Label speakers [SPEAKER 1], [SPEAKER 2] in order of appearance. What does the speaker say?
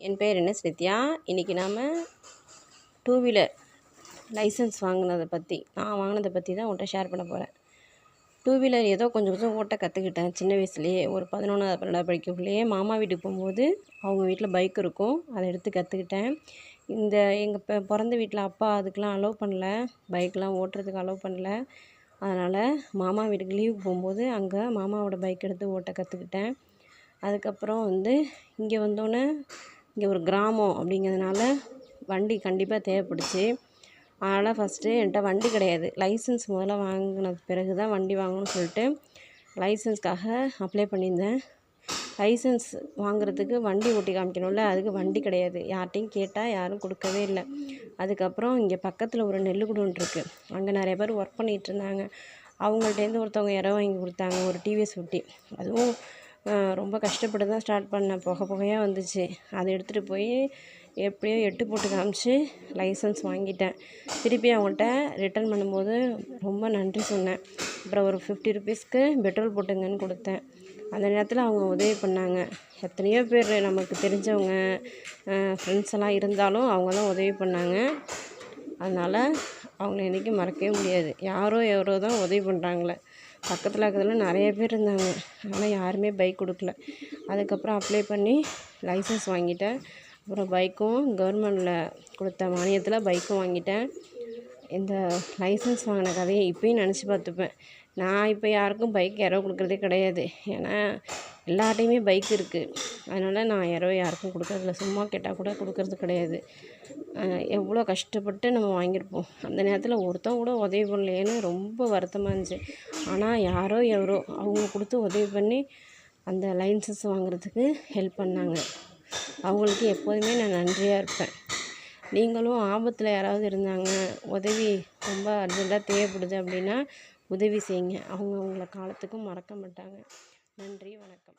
[SPEAKER 1] என் பேர் என்ன ஸ்ரித்யா? இன்றைக்கி நாம் டூ வீலர் லைசன்ஸ் வாங்கினதை பற்றி நான் வாங்கினதை பற்றி தான் உன்கிட்ட ஷேர் பண்ண போகிறேன் டூ வீலர் ஏதோ கொஞ்சம் கொஞ்சம் ஓட்ட கற்றுக்கிட்டேன் சின்ன வயசுலேயே. ஒரு பதினொன்றாவது பன்னெண்டாவது படிக்கக்குள்ளேயே மாமா வீட்டுக்கு போகும்போது அவங்க வீட்டில் பைக் இருக்கும் அதை எடுத்து கற்றுக்கிட்டேன் இந்த எங்கள் இப்போ பிறந்த வீட்டில் அப்பா அதுக்கெலாம் அலோவ் பண்ணல பைக்லாம் ஓட்டுறதுக்கு அலோவ் பண்ணல. அதனால் மாமா வீட்டுக்கு லீவுக்கு போகும்போது அங்கே மாமாவோட பைக் எடுத்து ஓட்ட கற்றுக்கிட்டேன் அதுக்கப்புறம் வந்து இங்கே வந்தோடனே இங்கே ஒரு கிராமம் அப்படிங்கிறதுனால வண்டி கண்டிப்பாக தேவைப்படுச்சு. அதனால் ஃபஸ்ட்டு என்கிட்ட வண்டி கிடையாது. லைசன்ஸ் முதல்ல வாங்கின பிறகு தான் வண்டி வாங்கணும்னு சொல்லிட்டு லைசன்ஸ்க்காக அப்ளை பண்ணியிருந்தேன். லைசன்ஸ் வாங்குறதுக்கு வண்டி ஓட்டி காமிக்கணும்ல அதுக்கு வண்டி கிடையாது. யார்கிட்டையும் கேட்டால் யாரும் கொடுக்கவே இல்லை. அதுக்கப்புறம் இங்கே பக்கத்தில் ஒரு நெல்லுக்குடோன் இருக்குது அங்கே நிறைய பேர் ஒர்க் பண்ணிகிட்டு இருந்தாங்க. அவங்கள்ட்டேருந்து ஒருத்தவங்க இடம் வாங்கி கொடுத்தாங்க ஒரு டிவிஎஸ் ஒட்டி அதுவும் ரொம்ப கஷ்டப்பட்டு தான் ஸ்டார்ட் பண்ணேன். புகை புகையாக வந்துச்சு. அதை எடுத்துகிட்டு போய் எப்படியோ எட்டு போட்டு காமிச்சு லைசன்ஸ் வாங்கிட்டேன். திருப்பி அவங்கள்ட்ட ரிட்டர்ன் பண்ணும்போது ரொம்ப நன்றி சொன்னேன். அப்புறம் ஒரு ஃபிஃப்டி ருபீஸ்க்கு பெட்ரோல் போட்டுங்கன்னு கொடுத்தேன். அந்த நேரத்தில் அவங்க உதவி பண்ணாங்க. எத்தனையோ பேர் நமக்கு தெரிஞ்சவங்க ஃப்ரெண்ட்ஸ் எல்லாம் இருந்தாலும் அவங்க தான் உதவி பண்ணாங்க. அதனால் அவங்கள என்றைக்கும் மறக்கவே முடியாது. யாரோ எவரோ தான் உதவி பண்ணுறாங்களே பக்கத்தில் பக்கத்தில் நிறைய பேர் இருந்தாங்க. ஆனால் யாருமே பைக் கொடுக்கல. அதுக்கப்புறம் அப்ளை பண்ணி லைசன்ஸ் வாங்கிட்டேன். அப்புறம் பைக்கும் கவர்மெண்டில் கொடுத்த மானியத்தில் பைக்கும் வாங்கிட்டேன். இந்த லைசன்ஸ் வாங்கின கதையை இப்போயும் நினச்சி பார்த்துப்பேன். நான் இப்போ யாருக்கும் பைக் இரவு கொடுக்குறதே கிடையாது. ஏன்னா எல்லார்ட்டையுமே பைக் இருக்குது அதனால் நான் இரவு யாருக்கும் கொடுக்குறதில்ல. சும்மா கேட்டால் கூட கொடுக்கறது கிடையாது. எவ்வளோ கஷ்டப்பட்டு நம்ம வாங்கியிருப்போம். அந்த நேரத்தில் ஒருத்தன் கூட உதவி பண்ணலையேன்னு ரொம்ப வருத்தமாக இருந்துச்சு. ஆனால் யாரோ எவரோ அவங்க கொடுத்து உதவி பண்ணி அந்த லைசன்ஸ் வாங்குறதுக்கு ஹெல்ப் பண்ணாங்க. அவங்களுக்கு எப்போதுமே நான் நன்றியாக இருப்பேன். நீங்களும் ஆபத்தில் யாராவது இருந்தாங்க உதவி ரொம்ப அர்ஜெண்ட்டாக தேவைப்படுது அப்படின்னா உதவி செய்யுங்க. அவங்க உங்களை காலத்துக்கும் மறக்க மாட்டாங்க. நன்றி வணக்கம்.